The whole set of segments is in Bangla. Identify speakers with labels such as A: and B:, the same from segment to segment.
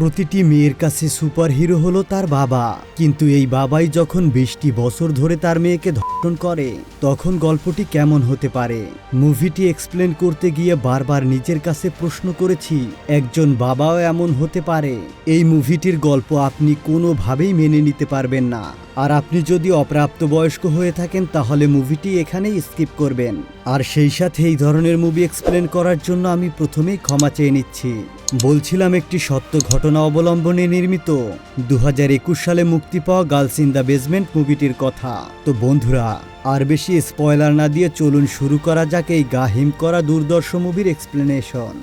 A: প্রতিটি মেয়ের কাছে সুপারহিরো হলো তার বাবা। কিন্তু এই বাবাই যখন বিশটি বছর ধরে তার মেয়েকে ধর্ষণ করে, তখন গল্পটি কেমন হতে পারে? মুভিটি এক্সপ্লেন করতে গিয়ে বারবার নিজের কাছে প্রশ্ন করেছি, একজন বাবাও এমন হতে পারে? এই মুভিটির গল্প আপনি কোনোভাবেই মেনে নিতে পারবেন না। আর আপনি যদি অপ্রাপ্ত বয়স্ক হয়ে থাকেন, তাহলে মুভিটি এখানেই স্কিপ করবেন। আর সেই সাথে এই ধরনের মুভি এক্সপ্লেন করার জন্য আমি প্রথমেই ক্ষমা চেয়ে নিচ্ছি। বলছিলাম একটি সত্য ঘটনা অবলম্বনে নির্মিত। দু হাজার একুশ সালে মুক্তি পাওয়া গার্লস ইন দ্য বেসমেন্ট মুভিটির কথা। তো বন্ধুরা, আর বেশি স্পয়লার না দিয়ে চলুন শুরু করা যাক এই গাহিম করা দুর্দর্শ মুভির এক্সপ্লেনেশন।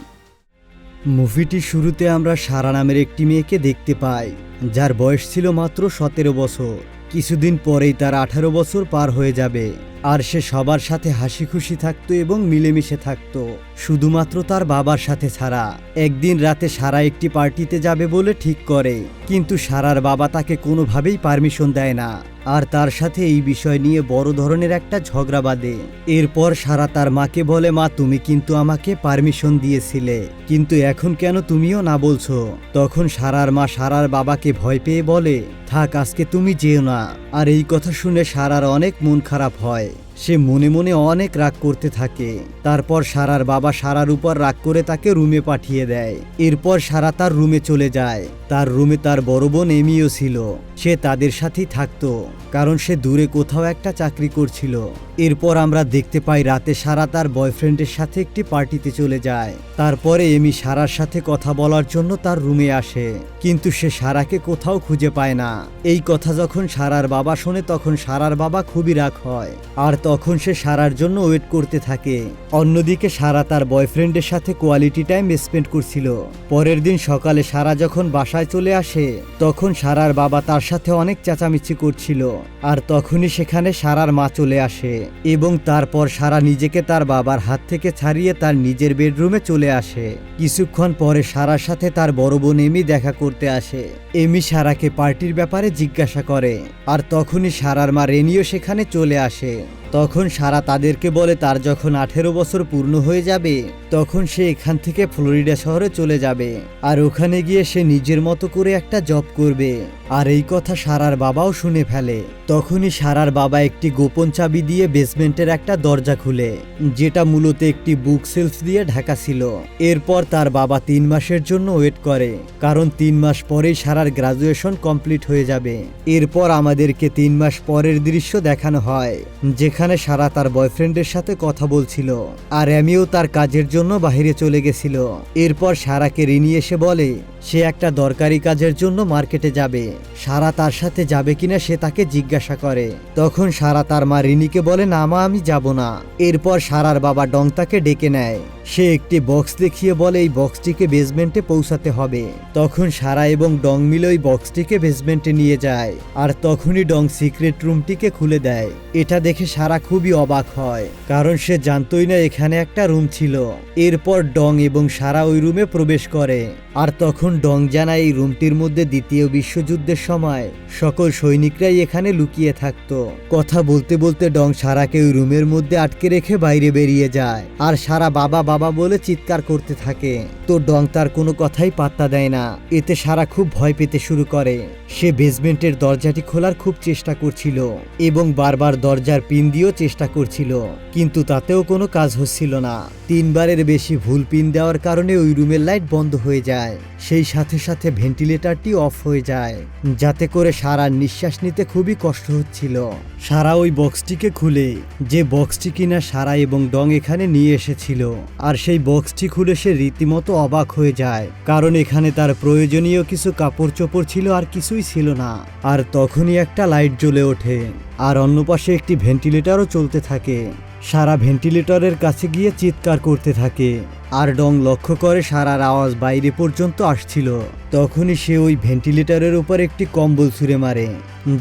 A: মুভিটি শুরুতে আমরা সারা নামের একটি মেয়েকে দেখতে পাই, যার বয়স ছিল মাত্র সতেরো বছর। কিছুদিন পরেই তার আঠারো বছর পার হয়ে যাবে। আর সে সবার সাথে হাসি খুশি থাকতো এবং মিলেমিশে থাকত। শুধুমাত্র তার বাবার সাথে ছাড়া। একদিন রাতে সারা একটি পার্টিতে যাবে বলে ঠিক করে। কিন্তু সারার বাবা তাকে কোনোভাবেই পারমিশন দেয় না। আর তার সাথে এই বিষয় নিয়ে বড় ধরনের একটা ঝগড়া বাঁধে। এরপর সারা তার মাকে বলে, মা, তুমি কিন্তু আমাকে পারমিশন দিয়েছিলে, কিন্তু এখন কেন তুমিও না বলছো? তখন সারার মা সারার বাবাকে ভয় পেয়ে বলে, থাক, আজকে তুমি যেও না। আর এই কথা শুনে সারার অনেক মন খারাপ হয়। সে মনে মনে অনেক রাগ করতে থাকে। তারপর সারার বাবা সারার উপর রাগ করে তাকে রুমে পাঠিয়ে দেয়। এরপর সারা তার রুমে চলে যায়। তার রুমে তার বড় বোন এমিও ছিল। সে তাদের সাথেই থাকতো, কারণ সে দূরে কোথাও একটা চাকরি করছিল। এরপর আমরা দেখতে পাই রাতে সারা তার বয়ফ্রেন্ডের সাথে একটি পার্টিতে চলে যায়। তারপরে এমি সারার সাথে কথা বলার জন্য তার রুমে আসে। কিন্তু সে সারাকে কোথাও খুঁজে পায় না। এই কথা যখন সারার বাবা শোনে, তখন সারার বাবা খুবই রাগ হয়। আর তখন সে সারার জন্য ওয়েট করতে থাকে। অন্যদিকে সারা তার বয়ফ্রেন্ডের সাথে কোয়ালিটি টাইম স্পেন্ড করছিল। পরের দিন সকালে সারা যখন বাসায় চলে আসে, তখন সারার বাবা তার সাথে অনেক চেঁচামেচি করছিল। আর তখনই সেখানে সারার মা চলে আসে এবং তারপর সারা নিজেকে তার বাবার হাত থেকে ছাড়িয়ে তার নিজের বেডরুমে চলে আসে। কিছুক্ষণ পরে সারার সাথে তার বড় বোন এমি দেখা করতে আসে। এমি সারাকে পার্টির ব্যাপারে জিজ্ঞাসা করে। আর তখনই সারার মা রেনিও সেখানে চলে আসে। তখন সারা তাদেরকে বলে, তার যখন আঠেরো বছর পূর্ণ হয়ে যাবে, তখন সে এখান থেকে ফ্লোরিডা শহরে চলে যাবে। আর ওখানে গিয়ে সে নিজের মতো করে একটা জব করবে। আর এই কথা সারার বাবাও শুনে ফেলে। তখনই সারার বাবা একটি গোপন চাবি দিয়ে বেসমেন্টের একটা দরজা খুলে, যেটা মূলত একটি বুক সেলস দিয়ে ঢাকা ছিল। এরপর তার বাবা তিন মাসের জন্য ওয়েট করে, কারণ তিন মাস পরেই সারার গ্রাজুয়েশন কমপ্লিট হয়ে যাবে। এরপর আমাদেরকে তিন মাস পরের দৃশ্য দেখানো হয়, যেখানে সারা তার বয়ফ্রেন্ডের সাথে কথা বলছিল, আর আমিও তার কাজের জন্য বাইরে চলে গেছিল। এরপর সারাকে রিনি এসে বলে, সে একটা দরকারি কাজের জন্য মার্কেটে যাবে। সারা তার সাথে যাবে কিনা সে তাকে জিজ্ঞাসা করে। তখন সারা তার মা রিনিকে বলে, না মা, আমি যাব না। এরপর সারার বাবা ডং তাকে ডেকে নেয়। সে একটি বক্স দেখিয়ে বলে, এই বক্সটিকে বেসমেন্টে পৌঁছাতে হবে। তখন সারা এবং ডং মিলে ওই বক্সটিকে বেসমেন্টে নিয়ে যায়, আর তখনই ডং সিক্রেট রুমটিকে খুলে দেয়। এটা দেখে সারা খুবই অবাক হয়, কারণ সে জানতই না এখানে একটা রুম ছিল। এরপর ডং এবং সারা ওই রুমে প্রবেশ করে। আর তখন ডং জানায় এই রুমটির মধ্যে দ্বিতীয় বিশ্বযুদ্ধের সময় সকল সৈনিকরাই এখানে লুকিয়ে থাকতো। কথা বলতে বলতে ডং সারাকে ওই রুমের মধ্যে আটকে রেখে বাইরে বেরিয়ে যায়। আর সারা বাবা বাবা বলে চিৎকার করতে থাকে। তো ডং তার কোনো কথাই পাত্তা দেয় না। এতে সারা খুব ভয় পেতে শুরু করে। সে বেসমেন্টের দরজাটি খোলার খুব চেষ্টা করছিল এবং বারবার দরজার পিন দিয়েও চেষ্টা করছিল, কিন্তু তাতেও কোনো কাজ হচ্ছিল না। তিনবারের বেশি ভুল পিন দেওয়ার কারণে ওই রুমের লাইট বন্ধ হয়ে যায়। সেই সাথে সাথে ভেন্টিলেটরটি অফ হয়ে যায়, যাতে করে সারা নিঃশ্বাস নিতে খুবই কষ্ট হচ্ছিল। সারা ওই বক্সটিকে খুলে, যে বক্সটি কিনা সারা এবং ডং এখানে নিয়ে এসেছিল, আর সেই বক্সটি খুলে সে রীতিমতো অবাক হয়ে যায়, কারণ এখানে তার প্রয়োজনীয় কিছু কাপড় চোপড় ছিল আর কিছুই ছিল না, আর তখনই একটা লাইট জ্বলে ওঠে। আর অন্য পাশে একটি ভেন্টিলেটরও চলতে থাকে। সারা ভেন্টিলেটরের কাছে গিয়ে চিৎকার করতে থাকে। আর ডং লক্ষ্য করে সারার আওয়াজ বাইরে পর্যন্ত আসছিল। তখনই সে ওই ভেন্টিলেটরের উপর একটি কম্বল ছুঁড়ে মারে,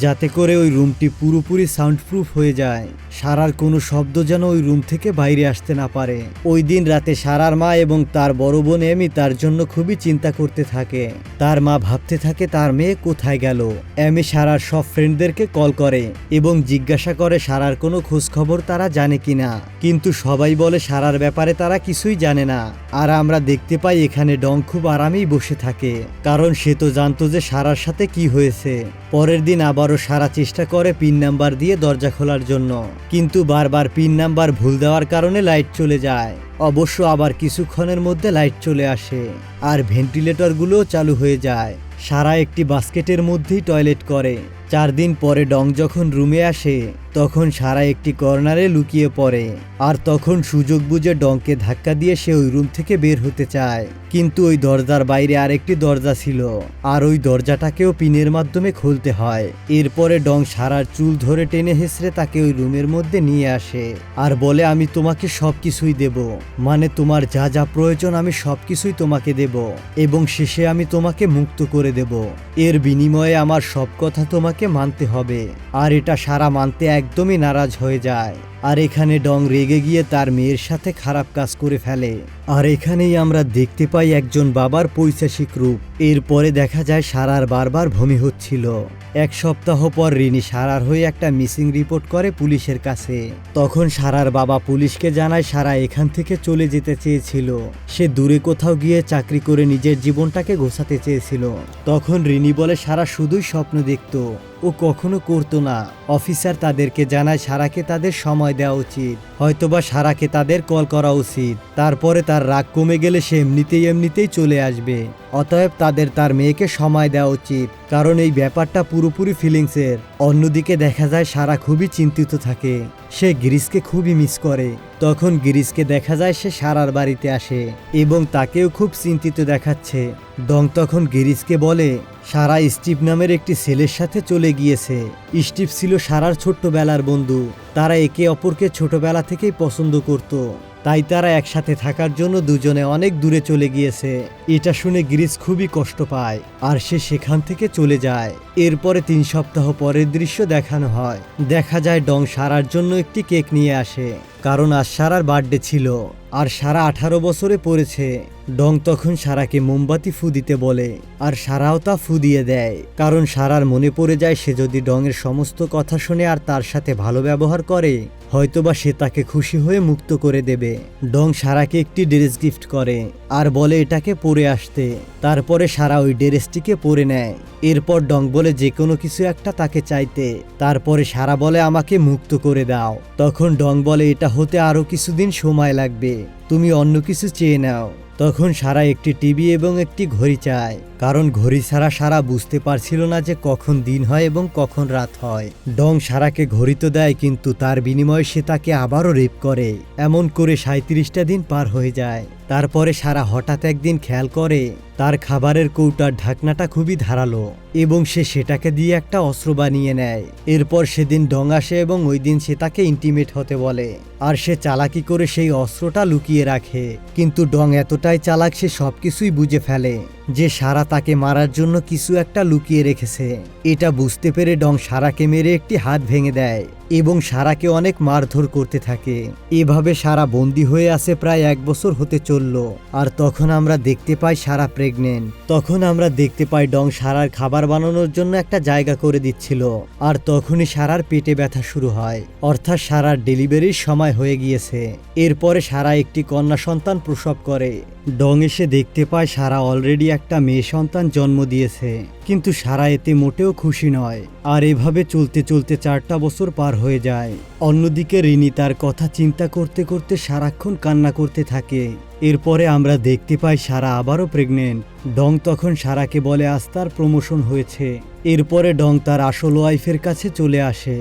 A: যাতে করে ওই রুমটি পুরোপুরি সাউন্ড প্রুফ হয়ে যায়। সারার কোনো শব্দ যেন ওই রুম থেকে বাইরে আসতে না পারে। ওই দিন রাতে সারার মা এবং তার বড় বোন এমি তার জন্য খুবই চিন্তা করতে থাকে। তার মা ভাবতে থাকে তার মেয়ে কোথায় গেল। এমি সারার সব ফ্রেন্ডদেরকে কল করে এবং জিজ্ঞাসা করে সারার কোনো খোঁজখবর তারা জানে কিনা। কিন্তু সবাই বলে সারার ব্যাপারে তারা কিছুই জানে না। আর আমরা দেখতে পাই এখানে ডং খুব আরামেই বসে থাকে। কারণ সে তো জানতো যে সারার সাথে কি হয়েছে। পরের দিন আবারও সারা চেষ্টা করে পিন নাম্বার দিয়ে দরজা খোলার জন্য। কিন্তু বারবার পিন নাম্বার ভুল দেওয়ার কারণে লাইট চলে যায়। অবশ্য আবার কিছুক্ষণের মধ্যে লাইট চলে আসে। আর ভেন্টিলেটরগুলোও চালু হয়ে যায়। সারা একটি বাস্কেটের মধ্যেই টয়লেট করে। চার দিন পরে ডং যখন রুমে আসে, তখন সারা একটি কর্নারে লুকিয়ে পড়ে। আর তখন সুযোগ বুঝে ডংকে ধাক্কা দিয়ে সে ওই রুম থেকে বের হতে চায়। কিন্তু ওই দরজার বাইরে আরেকটি দরজা ছিল। আর ওই দরজাটাকেও পিনের মাধ্যমে খুলতে হয়। এরপরে ডং সারার চুল ধরে টেনে হেসড়ে তাকে ওই রুমের মধ্যে নিয়ে আসে। আর বলে, আমি তোমাকে সব কিছুই দেব। মানে তোমার যা যা প্রয়োজন, আমি সব কিছুই তোমাকে দেব। এবং শেষে আমি তোমাকে মুক্ত করে দেব। এর বিনিময়ে আমার সব কথা তোমাকে মানতে হবে। আর এটা সারা মানতে একদমই নারাজ হয়ে যায়। আর এখানে ডং রেগে গিয়ে তার মেয়ের সাথে খারাপ কাজ করে ফেলে। আর এখানেই আমরা দেখতে পাই একজন বাবার পৈশাসিক রূপ। এরপরে দেখা যায় সারার বারবার ভূমি হচ্ছিল। এক সপ্তাহ পর রিনি সারার হয়ে একটা মিসিং রিপোর্ট করে পুলিশের কাছে। তখন সারার বাবা পুলিশকে জানায় সারা এখান থেকে চলে যেতে চেয়েছিল। সে দূরে কোথাও গিয়ে চাকরি করে নিজের জীবনটাকে গোছাতে চেয়েছিল। তখন রিনি বলে, সারা শুধুই স্বপ্ন দেখত। ও কখনো করতো না। অফিসার তাদেরকে জানায় সারাকে তাদের সময় দেওয়া উচিত। হয়তোবা সারাকে তাদের কল করা উচিত। তারপরে তার রাগ কমে গেলে সে এমনিতেই এমনিতেই চলে আসবে। অতএব তাদের তার মেয়েকে সময় দেওয়া উচিত, কারণ এই ব্যাপারটা পুরোপুরি ফিলিংসের। অন্যদিকে দেখা যায় সারা খুবই চিন্তিত থাকে। সে গিরিশকে খুবই মিস করে। তখন গিরিশকে দেখা যায় সে সারার বাড়িতে আসে এবং তাকেও খুব চিন্তিত দেখাচ্ছে। দং তখন গিরিশকে বলে, সারা স্টিভ নামের একটি ছেলের সাথে চলে গিয়েছে। স্টিভ ছিল সারার ছোট্টবেলার বন্ধু। তারা একে অপরকে ছোটবেলা থেকেই পছন্দ করত। তাই তারা একসাথে থাকার জন্য দুজনে অনেক দূরে চলে গিয়েছে। এটা শুনে গ্রিস খুবই কষ্ট পায় আর সে সেখান থেকে চলে যায়। এরপরে তিন সপ্তাহ পরের দৃশ্য দেখানো হয়। দেখা যায় ডং সারার জন্য একটি কেক নিয়ে আসে। কারণ আজ সারার বার্থডে ছিল। আর সারা আঠারো বছরে পড়েছে। ডং তখন সারাকে মোমবাতি ফু দিতে বলে। আর সারাও তা ফু দিয়ে দেয়। কারণ সারার মনে পড়ে যায় সে যদি ডংয়ের সমস্ত কথা শুনে আর তার সাথে ভালো ব্যবহার করে, হয়তোবা সে তাকে খুশি হয়ে মুক্ত করে দেবে। ডং সারাকে একটি ড্রেস গিফট করে আর বলে এটাকে পরে আসতে। তারপরে সারা ওই ড্রেসটিকে পরে নেয়। এরপর ডং বলে, যে কোনো কিছু একটা তাকে চাইতে। তারপরে সারা বলে, আমাকে মুক্ত করে দাও। তখন ডং বলে, এটা হতে আরও কিছুদিন সময় লাগবে। তুমি অন্য কিছু চেয়ে নাও। তখন সারা একটি টিভি এবং একটি ঘড়ি চায়। কারণ ঘড়ি ছাড়া সারা বুঝতে পারছিল না যে কখন দিন হয় এবং কখন রাত হয়। ডং সারাকে ঘড়ি তো দেয়, কিন্তু তার বিনিময়ে সে তাকে আবারও রেপ করে। এমন করে সাঁত্রিশটা দিন পার হয়ে যায়। তারপরে সারা হঠাৎ একদিন খেয়াল করে, তার খাবারের কৌটার ঢাকনাটা খুবই ধারালো এবং সে সেটাকে দিয়ে একটা অস্ত্র বানিয়ে নেয়। এরপর সেদিন ডং আসে এবং ওই দিন সে তাকে ইন্টিমেট হতে বলে। আর সে চালাকি করে সেই অস্ত্রটা লুকিয়ে রাখে। কিন্তু ডং এতটাই চালাক সে সব কিছুই বুঝে ফেলে। যে সারা তাকে মারার জন্য কিছু একটা লুকিয়ে রেখেছে। এটা বুঝতে পেরে ডং সারাকে মেরে একটি হাত ভেঙে দেয় এবং সারাকে অনেক মারধর করতে থাকে। এভাবে সারা বন্দি হয়ে আসে প্রায় এক বছর হতে চলল। আর তখন আমরা দেখতে পাই সারা প্রেগনেন্ট। তখন আমরা দেখতে পাই ডং সারার খাবার বানানোর জন্য একটা জায়গা করে দিচ্ছিল। আর তখনই সারার পেটে ব্যথা শুরু হয়। অর্থাৎ সারার ডেলিভারির সময় হয়ে গিয়েছে। এরপরে সারা একটি কন্যা সন্তান প্রসব করে। ডং এসে দেখতে পায় সারা অলরেডি একটা মেয়ে সন্তান জন্ম দিয়েছে, কিন্তু সারা এতে মোটেও খুশি নয়। আর এভাবে চলতে চলতে চারটা বছর পার হয়ে যায়। অন্যদিকে রিনি তার কথা চিন্তা করতে করতে সারাক্ষণ কান্না করতে থাকে। এরপরে আমরা দেখতে পাই সারা আবারও প্রেগনেন্ট ডং তখন সারাকে বলে, আজ তার প্রমোশন হয়েছে। এরপরে ডং তার আসল ওয়াইফের কাছে চলে আসে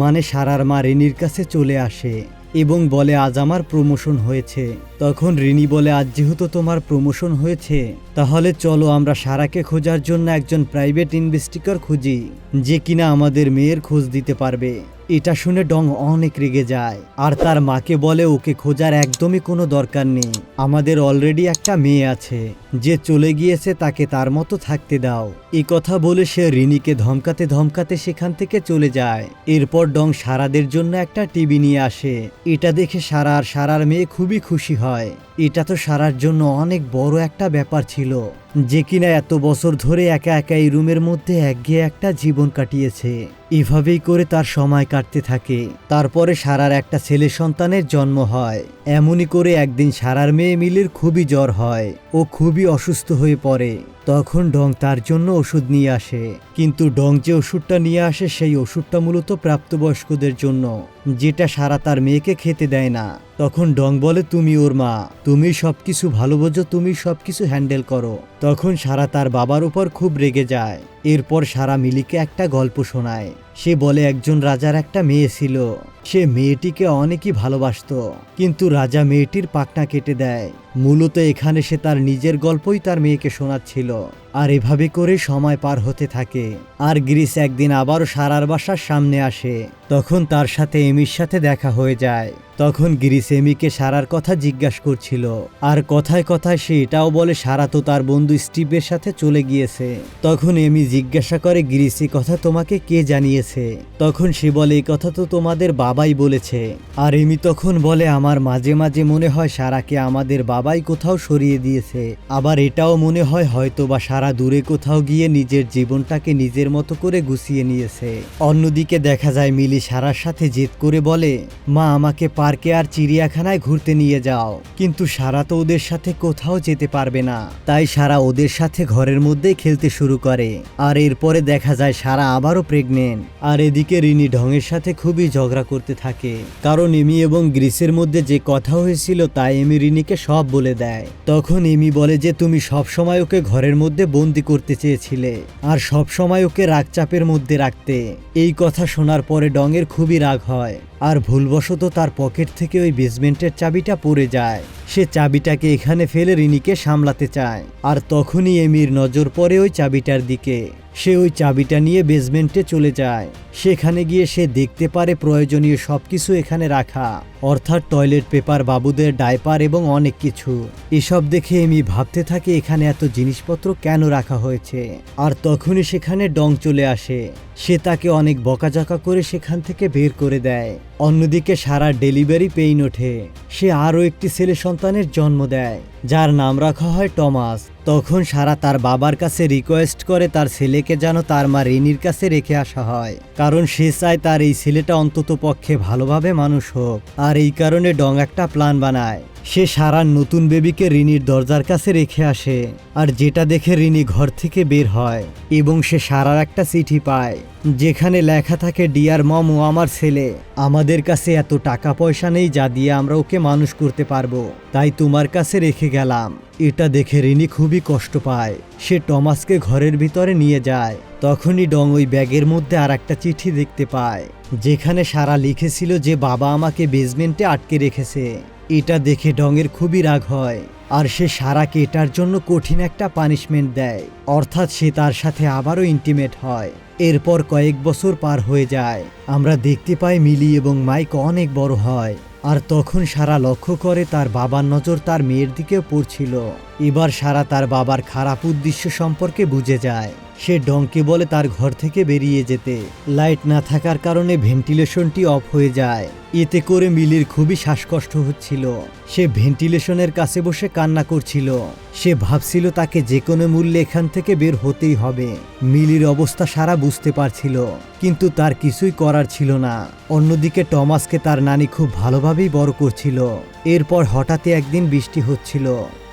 A: মানে সারার মা রিনির কাছে চলে আসে। এবং বলে, আজ আমার প্রমোশন হয়েছে। তখন রিনি বলে, আজ যেহেতু তোমার প্রমোশন হয়েছে, তাহলে চলো আমরা সারাকে খোঁজার জন্য একজন প্রাইভেট ইনভেস্টিগার খুঁজি, যে কিনা আমাদের মেয়ের খোঁজ দিতে পারবে। এটা শুনে ডং অনেক রেগে যায়। আর তার মাকে বলে, ওকে খোঁজার একদমই কোনো দরকার নেই। আমাদের অলরেডি একটা মেয়ে আছে। যে চলে গিয়েছে, তাকে তার মতো থাকতে দাও। এই কথা বলে সে রিনিকে ধমকাতে ধমকাতে সেখান থেকে চলে যায়। এরপর ডং সারাদের জন্য একটা টিভি নিয়ে আসে। এটা দেখে সারা আর সারার মেয়ে খুবই খুশি হয়। এটা তো সারার জন্য অনেক বড় একটা ব্যাপার ছিল, যে কিনা এত বছর ধরে একা একা এই রুমের মধ্যে একঘেয়ে একটা জীবন কাটিয়েছে। এভাবেই করে তার সময় কাটতে থাকে। তারপরে সারার একটা ছেলে সন্তানের জন্ম হয়। এমনই করে একদিন সারার মেয়ে মিলির খুবই জ্বর হয়। ও খুবই অসুস্থ হয়ে পড়ে। তখন ডং তার জন্য ওষুধ নিয়ে আসে। কিন্তু ডং যে ওষুধটা নিয়ে আসে, সেই ওষুধটা মূলত প্রাপ্তবয়স্কদের জন্য, যেটা সারা তার মেয়েকে খেতে দেয় না। তখন ডং বলে, তুমি ওর মা, তুমি সবকিছু ভালো বোঝো, তুমি সবকিছু হ্যান্ডেল করো। তখন সারা তার বাবার উপর খুব রেগে যায়। এরপর সারা মিলিকে একটা গল্প শোনায়। সে বলে, একজন রাজার একটা মেয়ে ছিল। সে মেয়েটিকে অনেকই ভালোবাসতো। কিন্তু রাজা মেয়েটির পাকনা কেটে দেয়। মূলত এখানে সে তার নিজের গল্পই তার মেয়েকে শোনাচ্ছিল। আর এভাবে করে সময় পার হতে থাকে। আর গ্রিস একদিন আবারও সারার বাসার সামনে আসে। তখন তার সাথে এমির সাথে দেখা হয়ে যায়। তখন গিরিস এমিকে সারার কথা জিজ্ঞাসা করছিল। আর কথায় কথায় সে এটাও বলে, সারা তো তার বন্ধু স্টিভের সাথে চলে গিয়েছে। তখন এমি জিজ্ঞাসা করে, গিরিস, এ কথা তোমাকে কে জানিয়েছে? তখন সে বলে এই কথা তো তোমাদের বাবাই বলেছে। আর এমি তখন বলে, আমার মাঝে মাঝে মনে হয় সারাকে আমাদের বাবাই কোথাও সরিয়ে দিয়েছে। আবার এটাও মনে হয় হয়তো বা সারা দূরে কোথাও গিয়ে নিজের জীবনটাকে নিজের মতো করে গুছিয়ে নিয়েছে। অন্যদিকে দেখা যায় মিলি সারার সাথে জেদ করে বলে, মা, আমাকে পার্কে আর চিড়িয়াখানায় ঘুরতে নিয়ে যাও। কিন্তু সারা তো ওদের সাথে কোথাও যেতে পারবে না। তাই সারা ওদের সাথে ঘরের মধ্যেই খেলতে শুরু করে। আর এরপরে দেখা যায় সারা আবারও প্রেগনেন্ট। আর এদিকে রিনি ঢঙের সাথে খুবই ঝগড়া করতে থাকে। কারণ এমি এবং গ্রিসের মধ্যে যে কথা হয়েছিল তা এমি রিনিকে সব বলে দেয়। তখন এমি বলে যে তুমি সব সময় ওকে ঘরের মধ্যে বন্দি করতে চেয়েছিলে, আর সব সময় ওকে রাগচাপের মধ্যে রাখতে। এই কথা শোনার পরে ডঙের খুবই রাগ হয়, আর ভুলবশত তার পকেট থেকে ওই বেসমেন্টের চাবিটা পড়ে যায়। সে চাবিটাকে এখানে ফেলে রিনিকে সামলাতে চায়, আর তখনই এমির নজর পড়ে ওই চাবিটার দিকে। সে ওই চাবিটা নিয়ে বেসমেন্টে চলে যায়। সেখানে গিয়ে সে দেখতে পারে প্রয়োজনীয় সব কিছু এখানে রাখা। অর্থাৎ টয়লেট পেপার, বাবুদের ডাইপার এবং অনেক কিছু। এসব দেখে এমি ভাবতে থাকে, এখানে এত জিনিসপত্র কেন রাখা হয়েছে? আর তখনই সেখানে ডং চলে আসে। সে তাকে অনেক বকাঝকা করে সেখান থেকে বের করে দেয়। অন্যদিকে সারা ডেলিভারি পেইন ওঠে। সে আরও একটি ছেলে সন্তানের জন্ম দেয়, যার নাম রাখা হয় টমাস। তখন সারা তার বাবার কাছে রিকোয়েস্ট করে তার ছেলেকে যেন তার মা রেনির কাছে রেখে আসা হয়। কারণ সে চায় তার এই ছেলেটা অন্তত পক্ষে ভালোভাবে মানুষ হোক। আর এই কারণে ডং একটা প্ল্যান বানায়। সে সারা নতুন বেবিকে রিনির দরজার কাছে রেখে আসে, আর যেটা দেখে রিনি ঘর থেকে বের হয়, এবং সে সারার একটা চিঠি পায়, যেখানে লেখা থাকে, ডিয়ার মম ও আমার ছেলে, আমাদের কাছে এত টাকা পয়সা নেই যা দিয়ে আমরা ওকে মানুষ করতে পারব, তাই তোমার কাছে রেখে গেলাম। এটা দেখে রিনি খুবই কষ্ট পায়। সে টমাসকে ঘরের ভিতরে নিয়ে যায়। তখনই ডং ওই ব্যাগের মধ্যে আর একটা চিঠি দেখতে পায়, যেখানে সারা লিখেছিল যে বাবা আমাকে বেসমেন্টে আটকে রেখেছে। এটা দেখে ডঙের খুবই রাগ হয়, আর সে সারাকে এটার জন্য কঠিন একটা পানিশমেন্ট দেয়, অর্থাৎ সে তার সাথে আবারও ইন্টিমেট হয়। এরপর কয়েক বছর পার হয়ে যায়, আমরা দেখতে পাই মিলি এবং মাইক অনেক বড় হয়, আর তখন সারা লক্ষ্য করে তার বাবার নজর তার মেয়ের দিকেও পড়ছিল। এবার সারা তার বাবার খারাপ উদ্দেশ্য সম্পর্কে বুঝে যায়। সে ডংকে বলে তার ঘর থেকে বেরিয়ে যেতে। লাইট না থাকার কারণে ভেন্টিলেশনটি অফ হয়ে যায়। এতে করে মিলির খুবই শ্বাসকষ্ট হচ্ছিল। সে ভেন্টিলেশনের কাছে বসে কান্না করছিল। সে ভাবছিল তাকে যে কোনো মূল্যে এখান থেকে বের হতেই হবে। মিলির অবস্থা সারা বুঝতে পারছিল, কিন্তু তার কিছুই করার ছিল না। অন্যদিকে টমাসকে তার নানি খুব ভালোভাবেই বড় করছিল। এরপর হঠাৎই একদিন বৃষ্টি হচ্ছিল।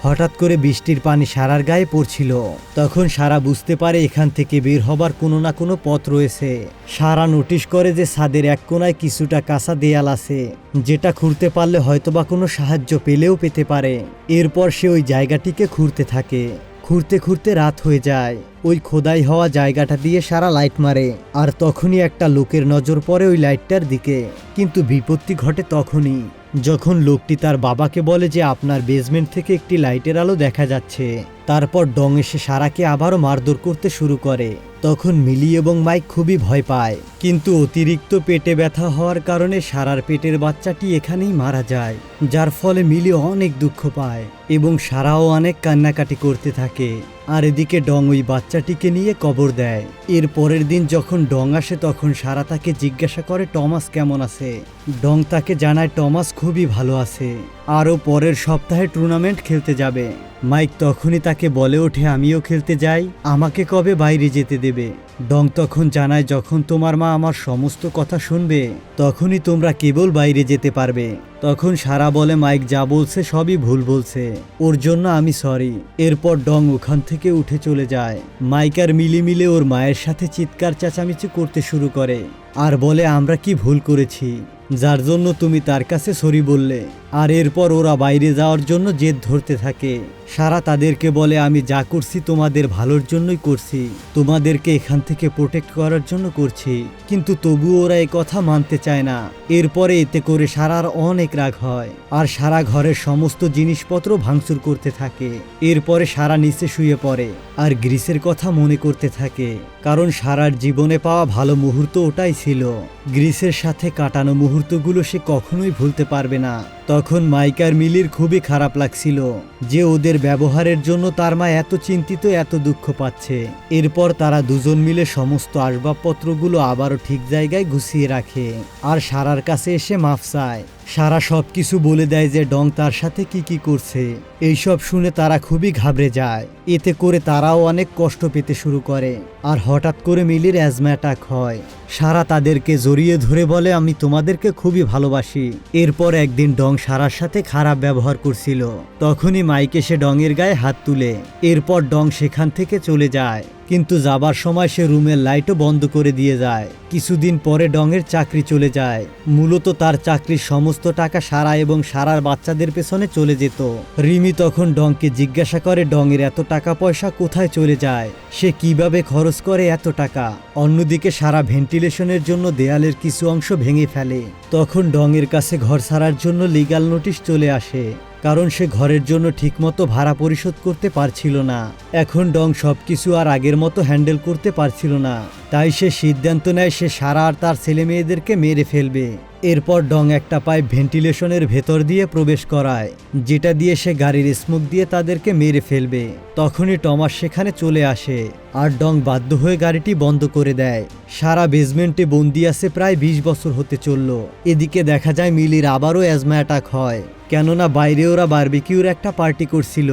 A: হঠাৎ করে বৃষ্টির পানি সারার গায়ে পড়ছিল। তখন সারা বুঝতে পারে এখান থেকে বের হবার কোনো না কোনো পথ রয়েছে। সারা নোটিশ করে যে ছাদের এক কোনায় কিছুটা কাঁচা দেয়াল আছে, যেটা খুঁড়তে পারলে হয়তোবা কোনো সাহায্য পেলেও পেতে পারে। এরপর সে ওই জায়গাটিকে খুঁড়তে থাকে। খুঁড়তে ঘুরতে রাত হয়ে যায়। ওই খোদাই হওয়া জায়গাটা দিয়ে সারা লাইট মারে, আর তখনই একটা লোকের নজর পড়ে ওই লাইটটার দিকে। কিন্তু বিপত্তি ঘটে তখনই, যখন লোকটি তার বাবাকে বলে যে আপনার বেসমেন্ট থেকে একটি লাইটের আলো দেখা যাচ্ছে। তারপর ডং এসে সারাকে আবারও মারধর করতে শুরু করে। তখন মিলি এবং মাইক খুবই ভয় পায়। কিন্তু অতিরিক্ত পেটে ব্যথা হওয়ার কারণে সারার পেটের বাচ্চাটি এখানেই মারা যায়, যার ফলে মিলি অনেক দুঃখ পায় এবং সারাও অনেক কান্নাকাটি করতে থাকে। আর এদিকে ডং ওই বাচ্চাটিকে নিয়ে কবর দেয়। এর পরের দিন যখন ডং আসে, তখন সারা তাকে জিজ্ঞাসা করে, টমাস কেমন আছে? ডং তাকে জানায়, টমাস খুবই ভালো আছে। আরও পরের সপ্তাহে টুর্নামেন্ট খেলতে যাবে। মাইক তখনই তাকে বলে ওঠে, আমিও খেলতে যাই। আমাকে কবে বাইরে যেতে দেবে? ডং তখন জানায়, যখন তোমার মা আমার সমস্ত কথা শুনবে, তখনই তোমরা কেবল বাইরে যেতে পারবে। তখন সারা বলে, মাইক যা বলছে সবই ভুল বলছে। ওর জন্য আমি সরি। এরপর ডং ওখান থেকে উঠে চলে যায়। মাইক আর মিলি মিলে ওর মায়ের সাথে চিৎকার চেঁচামেচি করতে শুরু করে। আর বলে, আমরা কি ভুল করেছি? যার জন্য তুমি তার কাছে সরি বললে? আর এরপর ওরা বাইরে যাওয়ার জন্য জেদ ধরতে থাকে। সারা তাদেরকে বলে, আমি যা করছি তোমাদের ভালোর জন্যই করছি। তোমাদেরকে এখান থেকে প্রোটেক্ট করার জন্য করছি। কিন্তু তবুও ওরা এই কথা মানতে চায় না। এরপরে এতে করে সারার অনেক রাগ হয়। আর সারা ঘরের সমস্ত জিনিসপত্র ভাঙচুর করতে থাকে। এরপরে সারা নিচে শুয়ে পড়ে। আর গ্রিসের কথা মনে করতে থাকে। কারণ সারার জীবনে পাওয়া ভালো মুহূর্ত ওটাই ছিল। গ্রিসের সাথে কাটানো মুহূর্তগুলো সে কখনোই ভুলতে পারবে না। তখন মাইকার মিলির খুবই খারাপ লাগছিল যে ওদের ব্যবহারের জন্য তার মা এত চিন্তিত, এত দুঃখ পাচ্ছে। এরপর তারা দুজন মিলে সমস্ত আসবাবপত্রগুলো আবারও ঠিক জায়গায় গুছিয়ে রাখে আর সারার কাছে এসে মাফ চায়। সারা সব কিছু বলে দেয় যে ডং তার সাথে কি কি করছে। এইসব শুনে তারা খুবই ঘাবড়ে যায়। এতে করে তারাও অনেক কষ্ট পেতে শুরু করে। আর হঠাৎ করে মিলির অ্যাজমা অ্যাটাক হয়। সারা তাদেরকে জড়িয়ে ধরে বলে, আমি তোমাদেরকে খুবই ভালোবাসি। এরপর একদিন ডং সারার সাথে খারাপ ব্যবহার করছিল। তখনই মাইক এসে ডংয়ের গায়ে হাত তুলে। এরপর ডং সেখান থেকে চলে যায়। কিন্তু যাবার সময় সে রুমের লাইটও বন্ধ করে দিয়ে যায়। কিছুদিন পরে ডংয়ের চাকরি চলে যায়। মূলত তার চাকরির সমস্ত টাকা সারা এবং সারার বাচ্চাদের পেছনে চলে যেত। রিমি তখন ডংকে জিজ্ঞাসা করে, ডংয়ের এত টাকা পয়সা কোথায় চলে যায়? সে কীভাবে খরচ করে এত টাকা? অন্যদিকে সারা ভেন্টিলেশনের জন্য দেয়ালের কিছু অংশ ভেঙে ফেলে। তখন ডংয়ের কাছে ঘর সারার জন্য লিগাল নোটিশ চলে আসে। কারণ সে ঘরের জন্য ঠিকমতো ভাড়া পরিশোধ করতে পারছিল না। এখন ডং সবকিছু আর আগের মতো হ্যান্ডেল করতে পারছিল না। তাই সে সিদ্ধান্ত নেয় সে সারা আর তার ছেলে মেয়েদেরকে মেরে ফেলবে। এরপর ডং একটা পাইপ ভেন্টিলেশনের ভেতর দিয়ে প্রবেশ করায়, যেটা দিয়ে সে গাড়ির স্মোক দিয়ে তাদেরকে মেরে ফেলবে। তখনই টমাস সেখানে চলে আসে, আর ডং বাধ্য হয়ে গাড়িটি বন্ধ করে দেয়। সারা বেসমেন্টে বন্দি আছে প্রায় বিশ বছর হতে চলল। এদিকে দেখা যায় মিলির আবারও অ্যাজমা অ্যাটাক হয়। কেননা বাইরে ওরা বারবিকিউর একটা পার্টি করছিল,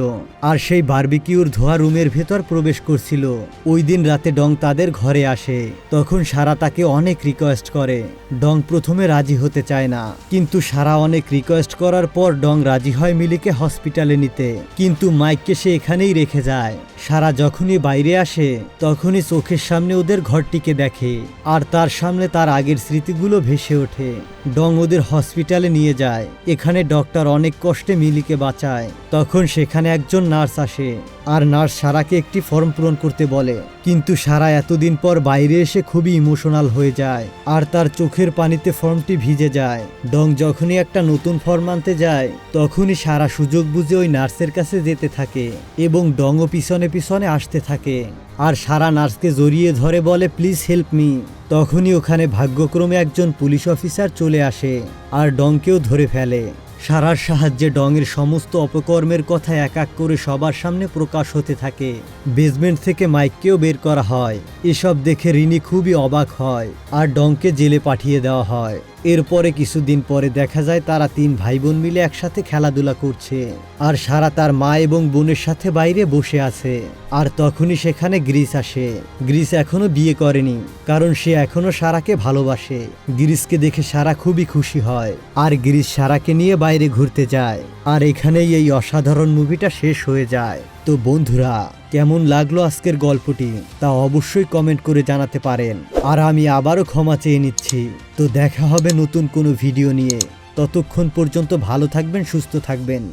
A: আর সেই বারবিকিউর ধোয়া রুমের ভেতর প্রবেশ করছিল। ওই দিন রাতে ডং তাদের ঘরে আসে, তখন সারা তাকে অনেক রিকোয়েস্ট করে। ডং প্রথমে রাজি হতে চায় না, কিন্তু সারা অনেক রিকোয়েস্ট করার পর ডং রাজি হয় মিলিকে হসপিটালে নিতে। কিন্তু মাইককে সে এখানেই রেখে যায়। সারা যখনই বাইরে আসে, তখনই চোখের সামনে ওদের ঘরটিকে দেখে, আর তার সামনে তার আগের স্মৃতিগুলো ভেসে ওঠে। ডং ওদের হসপিটালে নিয়ে যায়। এখানে ডক্টর অনেক কষ্টে মিলিকে বাঁচায়। তখন সেখানে একজন নার্স আসে আর নার্স সারাকে একটি ফর্ম পূরণ করতে বলে। কিন্তু সারা এতদিন পর বাইরে এসে খুবই ইমোশনাল হয়ে যায় আর তার চোখের পানিতে ফর্মটি ভিজে যায়। ডং যখনই একটা নতুন ফর্ম আনতে যায়, তখনই সারা সুযোগ বুঝে ওই নার্সের কাছে যেতে থাকে এবং ডংও পিছনে পিছনে আসতে থাকে আর সারা নার্সকে জড়িয়ে ধরে বলে, প্লিজ হেল্প মি। তখনই ওখানে ভাগ্যক্রমে একজন পুলিশ অফিসার চলে আসে আর ডংকেও ধরে ফেলে। সারার সাহায্যে ডংয়ের সমস্ত অপকর্মের কথা এক এক করে সবার সামনে প্রকাশ হতে থাকে। বেসমেন্ট থেকে মাইককেও বের করা হয়। এসব দেখে রিনি খুবই অবাক হয় আর ডংকে জেলে পাঠিয়ে দেওয়া হয়। এরপরে কিছুদিন পরে দেখা যায় তারা তিন ভাই বোন মিলে একসাথে খেলাধুলা করছে আর সারা তার মা এবং বোনের সাথে বাইরে বসে আছে। আর তখনই সেখানে গ্রিস আসে। গ্রিস এখনও বিয়ে করেনি, কারণ সে এখনও সারাকে ভালোবাসে। গ্রিসকে দেখে সারা খুবই খুশি হয়। আর গ্রিস সারাকে নিয়ে বাইরে ঘুরতে যায়। আর এখানেই এই অসাধারণ মুভিটা শেষ হয়ে যায়। তো বন্ধুরা, কেমন লাগল আজকের গল্পটি? তা অবশ্যই কমেন্ট করে জানাতে পারেন। আর আমি আবারও ক্ষমা চেয়ে নিচ্ছি। তো দেখা হবে নতুন কোনো ভিডিও নিয়ে। ততক্ষণ পর্যন্ত ভালো থাকবেন, সুস্থ থাকবেন।